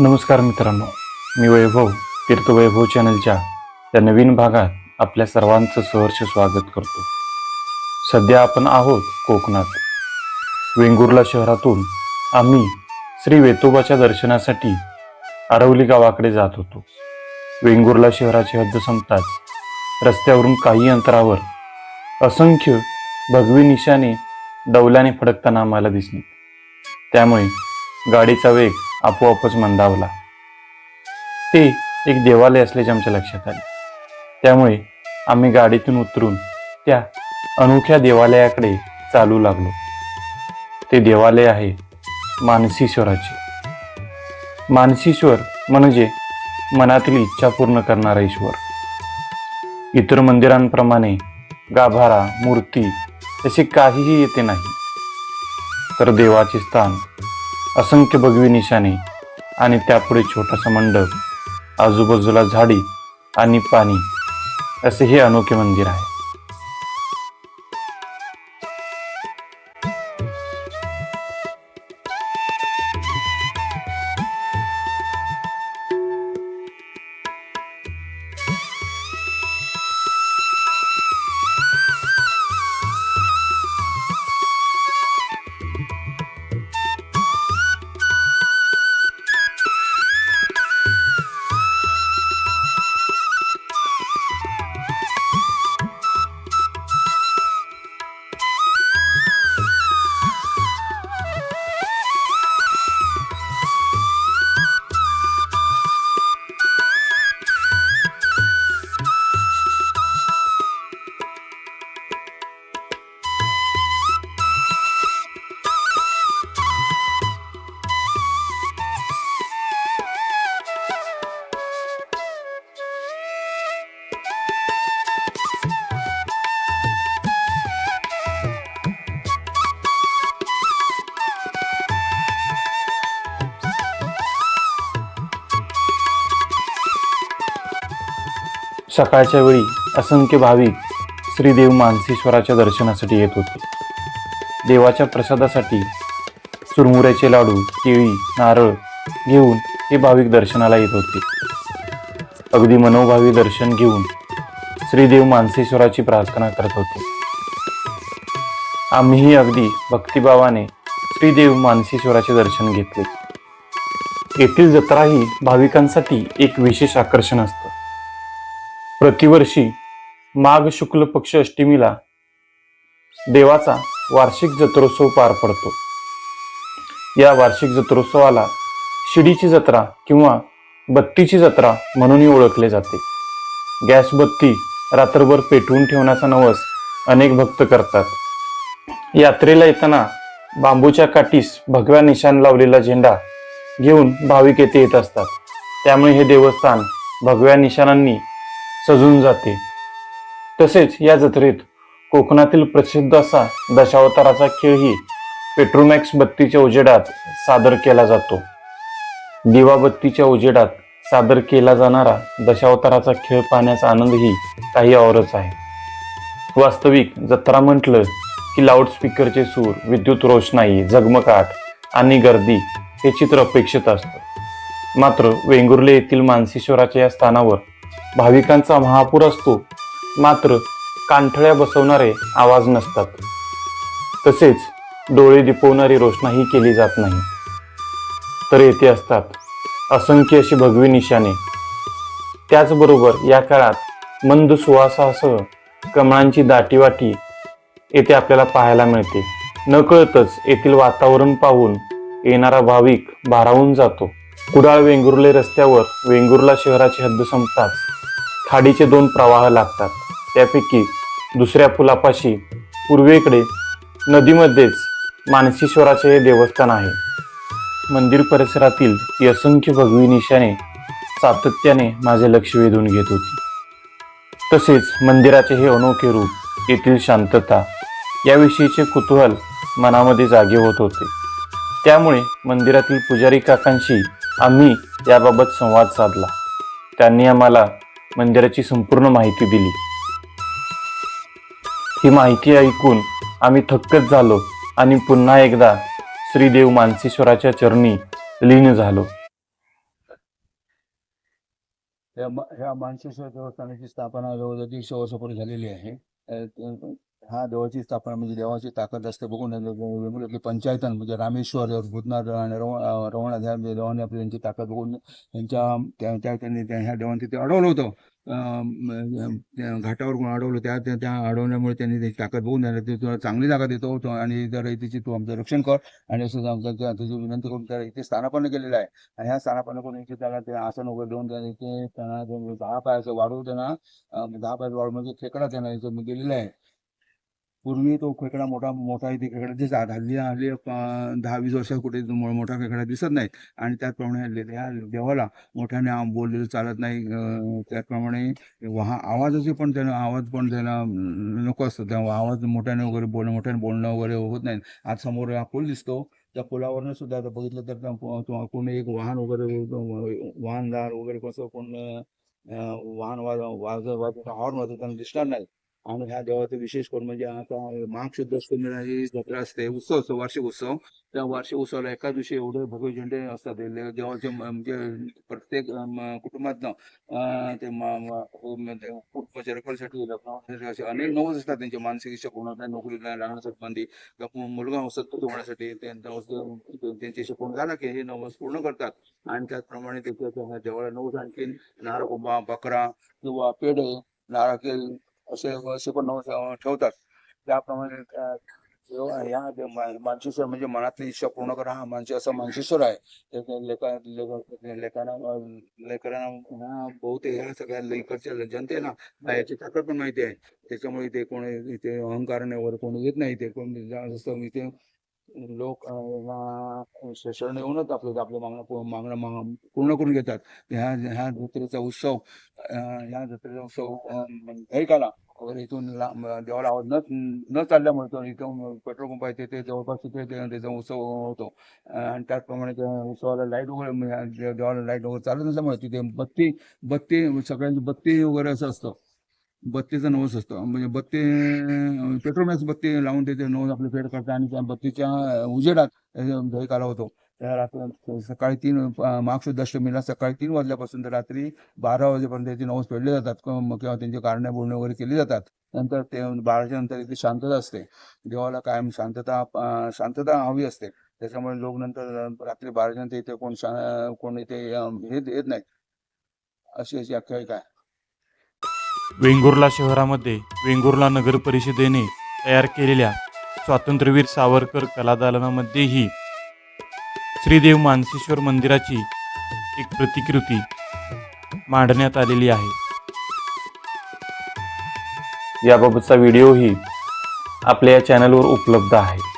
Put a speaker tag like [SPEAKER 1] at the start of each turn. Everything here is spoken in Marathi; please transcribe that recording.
[SPEAKER 1] नमस्कार मित्रांनो मी वैभव तीर्थवैभव चॅनलच्या या नवीन भागात आपल्या सर्वांचं सहर्ष स्वागत करतो. सध्या आपण आहोत कोकणात. वेंगुर्ला शहरातून आम्ही श्री वेतोबाच्या दर्शनासाठी आरवली गावाकडे जात होतो. वेंगुर्ला शहराची हद्द संपताच रस्त्यावरून काही अंतरावर असंख्य भगवी निशाने डौल्याने फडकताना आम्हाला दिसली. त्यामुळे गाडीचा वेग आपोआपच मंदावला. ते एक देवालय असल्याचे आमच्या लक्षात आले. त्यामुळे आम्ही गाडीतून उतरून त्या अनोख्या देवालयाकडे चालू लागलो. ते देवालय आहे मानसीश्वराचे. मानसीश्वर म्हणजे मनातील इच्छा पूर्ण करणारा ईश्वर. इतर मंदिरांप्रमाणे गाभारा मूर्ती असे काहीही येते नाही. तर देवाचे स्थान असंख्य भगवी निशाणे आणि त्यापुढे छोटासा मंडप आजूबाजूला झाडी आणि पाणी असे हे अनोखे मंदिर आहे. सकाळच्या वेळी असंख्य भाविक श्रीदेव मानसेश्वराच्या दर्शनासाठी येत होते. देवाच्या प्रसादासाठी चुरमुऱ्याचे लाडू केळी नारळ घेऊन हे भाविक दर्शनाला येत होते. अगदी मनोभावी दर्शन घेऊन श्रीदेव मानसेश्वराची प्रार्थना करत होते. आम्हीही अगदी भक्तिभावाने श्रीदेव मानसेश्वराचे दर्शन घेतले. येथील जत्रा ही भाविकांसाठी एक विशेष आकर्षण असतं. प्रतिवर्षी माघ शुक्ल पक्ष अष्टमीला देवाचा वार्षिक जत्रोत्सव पार पडतो. या वार्षिक जत्रोत्सवाला शिडीची जत्रा किंवा बत्तीची जत्रा म्हणूनही ओळखले जाते. गॅस बत्ती रात्रभर पेटवून ठेवण्याचा नवस अनेक भक्त करतात. यात्रेला येताना बांबूच्या काठीस भगव्या निशाण लावलेला झेंडा घेऊन भाविक येथे येत असतात. त्यामुळे हे देवस्थान भगव्या निशाणांनी सजून जाते. तसेच या जत्रेत कोकणातील प्रसिद्ध असा दशावताराचा खेळही पेट्रोमॅक्स बत्तीच्या उजेडात सादर केला जातो. दिवा बत्तीच्या उजेडात सादर केला जाणारा दशावताराचा खेळ पाहण्याचा आनंदही काही औरच आहे. वास्तविक जत्रा म्हटलं की लाऊडस्पीकरचे सूर विद्युत रोषणाई झगमगाट आणि गर्दी हे चित्र अपेक्षित असतं. मात्र वेंगुर्ले येथील मानसेश्वराच्या या स्थानावर भाविकांचा महापूर असतो मात्र कांठळ्या बसवणारे आवाज नसतात. तसेच डोळे दिपवणारी रोषणाही केली जात नाही. तर येथे असतात असंख्य अशी भगवी निशाणे. त्याचबरोबर या काळात मंद सुवासासह कमळांची दाटीवाटी येथे आपल्याला पाहायला मिळते. नकळतच येथील वातावरण पाहून येणारा भाविक भारावून जातो. कुडाळ वेंगुर्ले रस्त्यावर वेंगुर्ला शहराची हद्द संपताच खाडीचे दोन प्रवाह लागतात. त्यापैकी दुसऱ्या पुलापाशी पूर्वेकडे नदीमध्येच मानसीश्वराचे हे देवस्थान आहे. मंदिर परिसरातील ती असंख्य भगवी निशाणे सातत्याने माझे लक्ष वेधून घेत होती. तसेच मंदिराचे हे अनोखे रूप येथील शांतता याविषयीचे कुतूहल मनामध्ये जागे होत होते. त्यामुळे मंदिरातील पुजारी काकांशी आम्ही याबाबत संवाद साधला. त्यांनी आम्हाला मंदिराची संपूर्ण माहिती दिली. ही माहिती ऐकून आम्ही थक्कच झालो आणि पुन्हा एकदा श्रीदेव मानसेश्वराच्या चरणी लीन झालो.
[SPEAKER 2] ह्या मानसेश्वर देवस्थानाची स्थापना जवळजवळ दीडशे वर्षापूर्वी झालेली आहे. हा देवाची स्थापना म्हणजे देवाची ताकद असते. बघून वेगवेगळे पंचायतन म्हणजे रामेश्वर भूतनाथ आणि रव- अ, रवणाथ ह्या म्हणजे देवाने आपली त्यांची ताकद बघून त्यांच्या त्या त्या- त्यांनी त्या ह्या देवांनी ते अडवलं होतं. त्या घाटावर कोण अडवलं त्या त्या अडवल्यामुळे त्यांनी त्याची ताकद बघून द्यायला ते तुला चांगली जागा देतो आणि जर तिची तू आमचं रक्षण कर. आणि असं आमचं त्या- तुझी विनंती करून त्या इथे स्थानापन्न केलेलं आहे. आणि ह्या स्थानापन्न करून इथे त्याला ते आसन वगैरे देऊन त्यांनी ते त्यांना दहा पायाचं वाढवून त्यांना दहा पायाचं वाढवून म्हणजे खेकडा त्यांना इथं गेलेला आहे. पूर्वी तो खेकडा मोठा मोठा इथे खेकडा दिसत हल्ली हल्ली दहा वीस वर्षात कुठे मोठा खेकडा दिसत नाही. आणि त्याचप्रमाणे हल्ली ह्या देवाला मोठ्याने बोललेलं चालत नाही. त्याचप्रमाणे वहा आवाजाचे पण त्यानं आवाज पण त्याला नको असतो. त्या आवाज मोठ्याने वगैरे बोलणं मोठ्याने बोलणं वगैरे होत नाही. आज समोर हा पूल दिसतो. त्या पुलावरनं सुद्धा आता बघितलं तर त्या तो- कोणी एक वाहन वगैरे वाहनदार वगैरे कसं कोण वाहन वाज वाज वाजवता हॉर्न वाजवताना दिसणार नाही. आणि ह्या देवाचं विशेष करून म्हणजे आता माघ शुद्ध अष्टमीला ही जत्रा असते उत्सव असतो वार्षिक उत्सव. त्या वार्षिक उत्सवाला एका दिवशी एवढे भगवे झेंडे असतात. देवाचे म्हणजे प्रत्येक अं, कुटुंबातनं ते म- हो, कुटुंबाच्या रखडसाठी असे अनेक नवस असतात. त्यांच्या मानसिक इच्छा पूर्ण नोकरीला लागण्यासाठी मुलगा सत्पथ होण्यासाठी ते शिकवण झाला की हे नवस पूर्ण करतात. आणि त्याचप्रमाणे ते देवाला नवस आणखीन नारकोबा बकरा किंवा पेढे नारकेल असे असे पण ठेवतात. त्याप्रमाणे या दे- मानशेश्वर म्हणजे मनातली इच्छा पूर्ण करा हा मानशी असा मानशेश्वर आहे. लेखकांना ते लेकरांना ह्या बहुतेक ह्या सगळ्या इकडच्या जनतेला याची ताकद पण माहिती आहे. त्याच्यामुळे इथे कोणी इथे अहंकाराने वर कोणी येत नाही इथे कोणी जास्त इथे लोक शरण येऊनच आपलं आपलं मागणं पू- मागणं पूर्ण करून घेतात. ह्या ह्या जत्रेचा उत्सव ह्या जत्रेचा उत्सव ऐकायला. वगैरे इथून देवाला आवाज न न चालल्यामुळे तो इथून पेट्रोल पंप आहे तिथे जवळपास तिथे त्याचा उत्सव होतो. आणि त्याचप्रमाणे त्या उत्सवाला लाइट वगैरे म्हणजे, देवाला लाइट वगैरे चालत नसल्यामुळे तिथे बत्ती बत्ती सगळ्यांची बत्ती वगैरे असं असतं. बत्तीचा नवस असतो. म्हणजे बत्ती पेट्रोमॅक्स बत्ती लावून ते नवस आपले फेड करतात आणि त्या बत्तीच्या उजेडात अं, काला होतो त्या रात्री सकाळी तीन अं, माघ अष्टमीला सकाळी तीन वाजल्यापासून तर रात्री बारा वाजेपर्यंत ते नवस फेडले जातात. किंवा त्यांची कारणे बोलणे वगैरे केली जातात. नंतर ते बाराच्या नंतर इथे शांतता असते. देवाला कायम शांतता शांतता हवी असते. त्याच्यामुळे लोक नंतर रात्री बाराच्या नंतर इथे कोण कोण इथे हे येत नाही. अशी अशी आख्यायिका आहे.
[SPEAKER 1] वेंगुर्ला शहरामध्ये वेंगुर्ला नगर परिषदेने तयार केलेल्या स्वातंत्र्यवीर सावरकर कलादालनामध्येही श्रीदेव मानसेश्वर मंदिराची एक प्रतिकृती मांडण्यात आलेली आहे. याबाबतचा व्हिडिओही आपल्या या चॅनलवर उपलब्ध आहे.